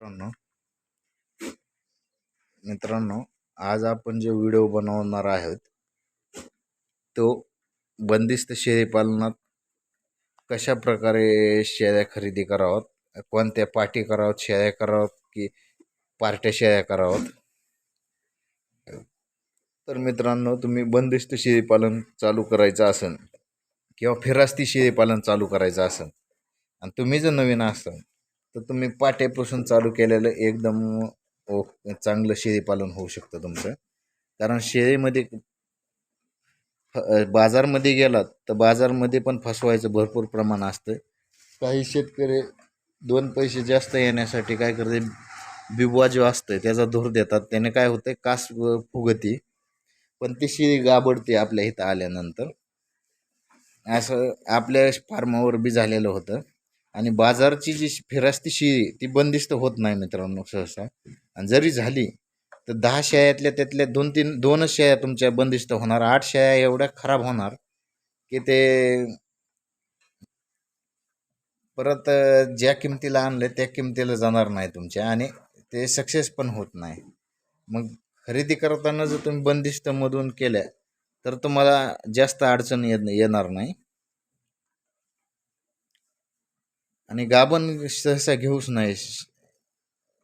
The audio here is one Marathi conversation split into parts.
मित्रांनो मित्रांनो आज आपण जे व्हिडिओ बनवणार आहोत तो बंदिस्त शेळी पालनात कशा प्रकारे शेळ्या खरेदी कराव्यात कोणत्या पार्टी करावत शेळ्या कराव्यात की पार्ट्या शेळ्या कराव्यात? तर मित्रांनो तुम्ही बंदिस्त शेळीपालन चालू करायचं असेल किंवा फिरास्ती शेळीपालन चालू करायचं असेल आणि तुम्ही जर नवीन असाल तर तुम्ही पाट्यापासून चालू केलेलं एकदम ओ चांगलं शेळीपालन होऊ शकतं तुमचं. कारण शेळीमध्ये बाजारमध्ये गेलात तर बाजारमध्ये पण फसवायचं भरपूर प्रमाण असतं काही शेतकरी दोन पैसे जास्त येण्यासाठी काय करते बिबवा जो असतं त्याचा धूर देतात. त्याने काय होतं कास व फुगती पण ती शेळी गाबडते आपल्या इथं आल्यानंतर. असं आपल्या फार्मावर बी झालेलं होतं. आणि बाजारची जी फिरास्ती शेळी ती बंदिस्त होत नाही मित्रांनो सहसा. आणि जरी झाली तर दहा शेळ्यातल्या त्यातल्या दोन तीन दोनच शेळ्या तुमच्या बंदिस्त होणार. आठ शेळ्या एवढ्या खराब होणार की ते परत ज्या किमतीला आणलं त्या किमतीला जाणार नाही तुमच्या आणि ते सक्सेस पण होत नाही. मग खरेदी करताना जर तुम्ही बंदिस्तमधून केल्या तर तुम्हाला जास्त अडचण येत येणार नाही. आणि गाभण सहसा घेऊच नाही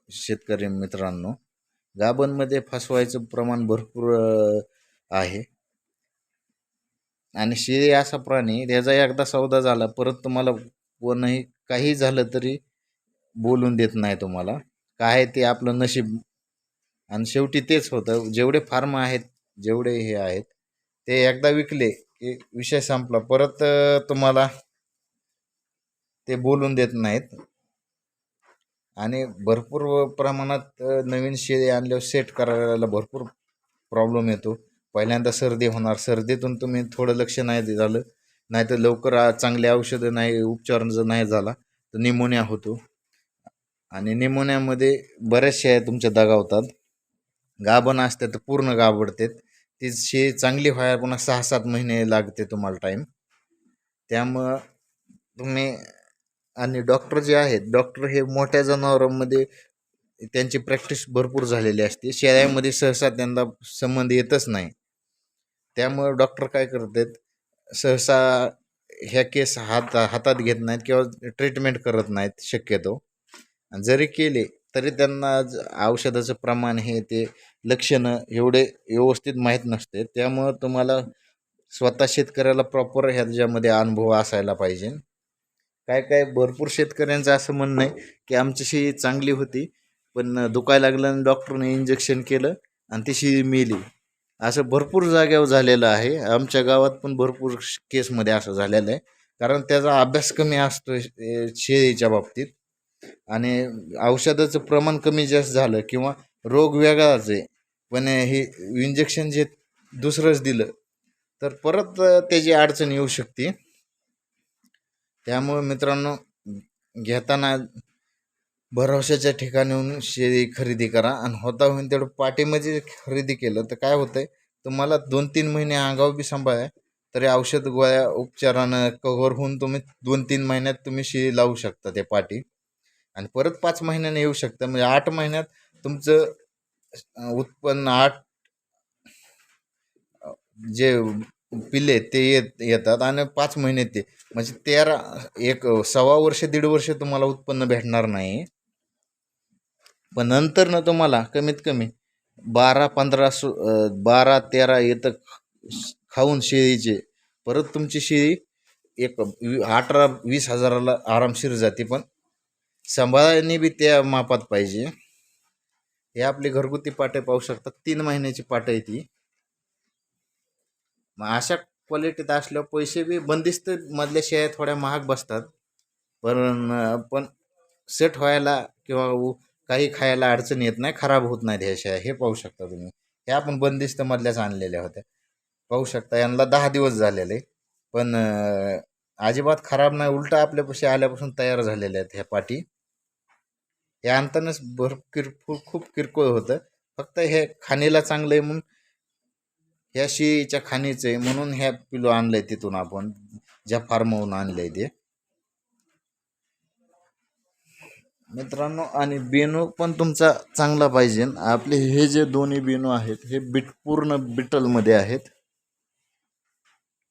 शेतकरी मित्रांनो. गाभणमध्ये फसवायचं प्रमाण भरपूर आहे. आणि शेळी असा प्राणी त्याचा एकदा सौदा झाला परत तुम्हाला कोणही काही झालं तरी बोलून देत नाही तुम्हाला. काय ते आपलं नशीब. आणि शेवटी तेच होतं. जेवढे फार्म आहेत जेवढे हे आहेत ते एकदा विकले की विषय संपला. परत तुम्हाला ते बोलून देत नाहीत. आणि भरपूर प्रमाणात नवीन शेळी आणल्यावर सेट करायला भरपूर प्रॉब्लेम येतो. पहिल्यांदा सर्दी होणार. सर्दीतून तुम्ही थोडं लक्ष नाही झालं. नाही तर लवकर चांगले औषधं नाही उपचार जर नाही झाला तर निमोनिया होतो. आणि निमोनियामध्ये बऱ्याच शेळ्या तुमच्या दगावतात. गाभण असते तर पूर्ण गाबडतात ती शेळी चांगली व्हायला पुन्हा सहा सात महिने लागते तुम्हाला टाईम त्यामुळं तुम्ही आणि डॉक्टर जे आहेत डॉक्टर हे मोठ्या जनावरांमध्ये त्यांची प्रॅक्टिस भरपूर झालेली असते. शेळ्यामध्ये सहसा त्यांना संबंध येतच नाही. त्यामुळे डॉक्टर काय करतात सहसा ह्या केस हात हातात घेत नाहीत किंवा ट्रीटमेंट करत नाहीत शक्यतो. आणि जरी केले तरी त्यांना औषधाचं प्रमाण हे ते लक्षणं एवढे व्यवस्थित माहीत नसते. त्यामुळं तुम्हाला स्वतः शेतकऱ्याला प्रॉपर ह्याच्यामध्ये अनुभव असायला पाहिजे. काय काय भरपूर शेतकऱ्यांचं असं म्हणणं आहे की आमची शेळी चांगली होती पण दुखायला लागलं आणि डॉक्टरने इंजेक्शन केलं आणि ती शेळी मेली. असं भरपूर जाग्यावर झालेलं आहे. आमच्या गावात पण भरपूर श- केसमध्ये असं झालेलं आहे. कारण त्याचा अभ्यास कमी असतो शेळीच्या बाबतीत. आणि औषधाचं प्रमाण कमी जास्त झालं किंवा रोग वेगळाच आहे. पण हे इंजेक्शन जे दुसरंच दिलं तर परत त्याची अडचण येऊ शकते. त्यामुळे मित्रांनो घेताना भरवशाच्या ठिकाणून शेळी खरेदी करा. आणि होता होईन तेवढं पाठीमध्ये खरेदी केलं तर काय होतंय तुम्हाला दोन तीन महिने आगाव बी सांभाळा. तरी औषध गोळ्या उपचारानं कव्हर होऊन तुम्ही दोन तीन महिन्यात तुम्ही शेळी लावू शकता ते पाठी. आणि परत पाच महिन्याने येऊ शकता. म्हणजे आठ महिन्यात तुमचं उत्पन्न आठ जे पिल्ले ते येत येतात आणि पाच महिने ते. म्हणजे तेरा एक सव्वा वर्ष दीड वर्ष तुम्हाला उत्पन्न भेटणार नाही. पण नंतर ना तुम्हाला कमीत कमी बारा पंधरा सु बारा तेरा येतं खाऊन शेळीचे. परत तुमची शेळी एक वी- अठरा वीस हजाराला आरामशीर जाते पण सांभाळाने बी त्या मापात पाहिजे. हे आपली घरगुती पाटे पाहू शकतात तीन महिन्याची पाटं आहे ती. मग अशा क्वालिटीत असल्यावर पैसे बी बंदिस्त मधल्या शेळ्या थोड्या महाग बसतात. पण पण सेट व्हायला किंवा उ- काही खायला अडचण येत नाही खराब होत नाहीत ह्या शेळ्या. हे पाहू शकता तुम्ही. ह्या आपण बंदिस्त मधल्याच आणलेल्या होत्या. पाहू शकता यांना दहा दिवस झालेले. पण अजिबात खराब नाही उलटा आपल्यापाशी आल्यापासून तयार झालेल्या आहेत ह्या पाठी हे आणतानाच भर किरकोळ खूप किरकोळ होतं. फक्त हे खाणीला चांगलं आहे म्हणून ह्या शेळीच्या खाणीचं आहे म्हणून ह्या पिलो आणलंय तिथून आपण. ज्या फार्मवरून आणलंय ते. मित्रांनो आणि बेनू पण तुमचा चांगला पाहिजे. आपले हे जे दोन्ही बेनू आहेत हे बिट पूर्ण बिटलमध्ये आहेत.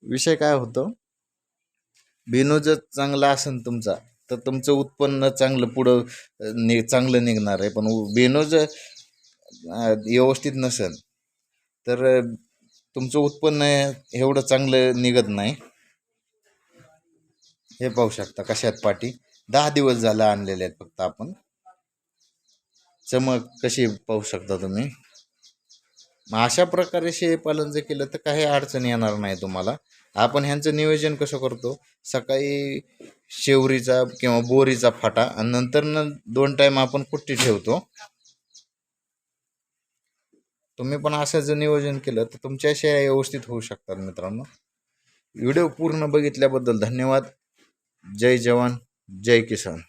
विषय काय होतो? बेनू जर चांगला असेल तुमचा तर तुमचं उत्पन्न चांगलं पुढं नि चांगलं निघणार आहे. पण उ- बेनू जर व्यवस्थित नसेल तर तुमचं उत्पन्न एवढं चांगलं निघत नाही. हे पाहू शकता कशात पाठी दहा दिवस झालं आणलेले आहेत फक्त आपण. चमक कशी पाहू शकता तुम्ही? मग अशा प्रकारे शेळीपालन जर केलं तर काही अडचण येणार नाही तुम्हाला. आपण ह्यांचं नियोजन कसं करतो? सकाळी शेवरीचा किंवा बोरीचा फाटा आणि नंतर न दोन टाईम आपण कुट्टी ठेवतो. तुम्ही पण असं जर नियोजन केलं तर तुमच्या शेळ्या व्यवस्थित होऊ शकतात मित्रांनो. व्हिडिओ पूर्ण बघितल्याबद्दल धन्यवाद. जय जवान जय किसान.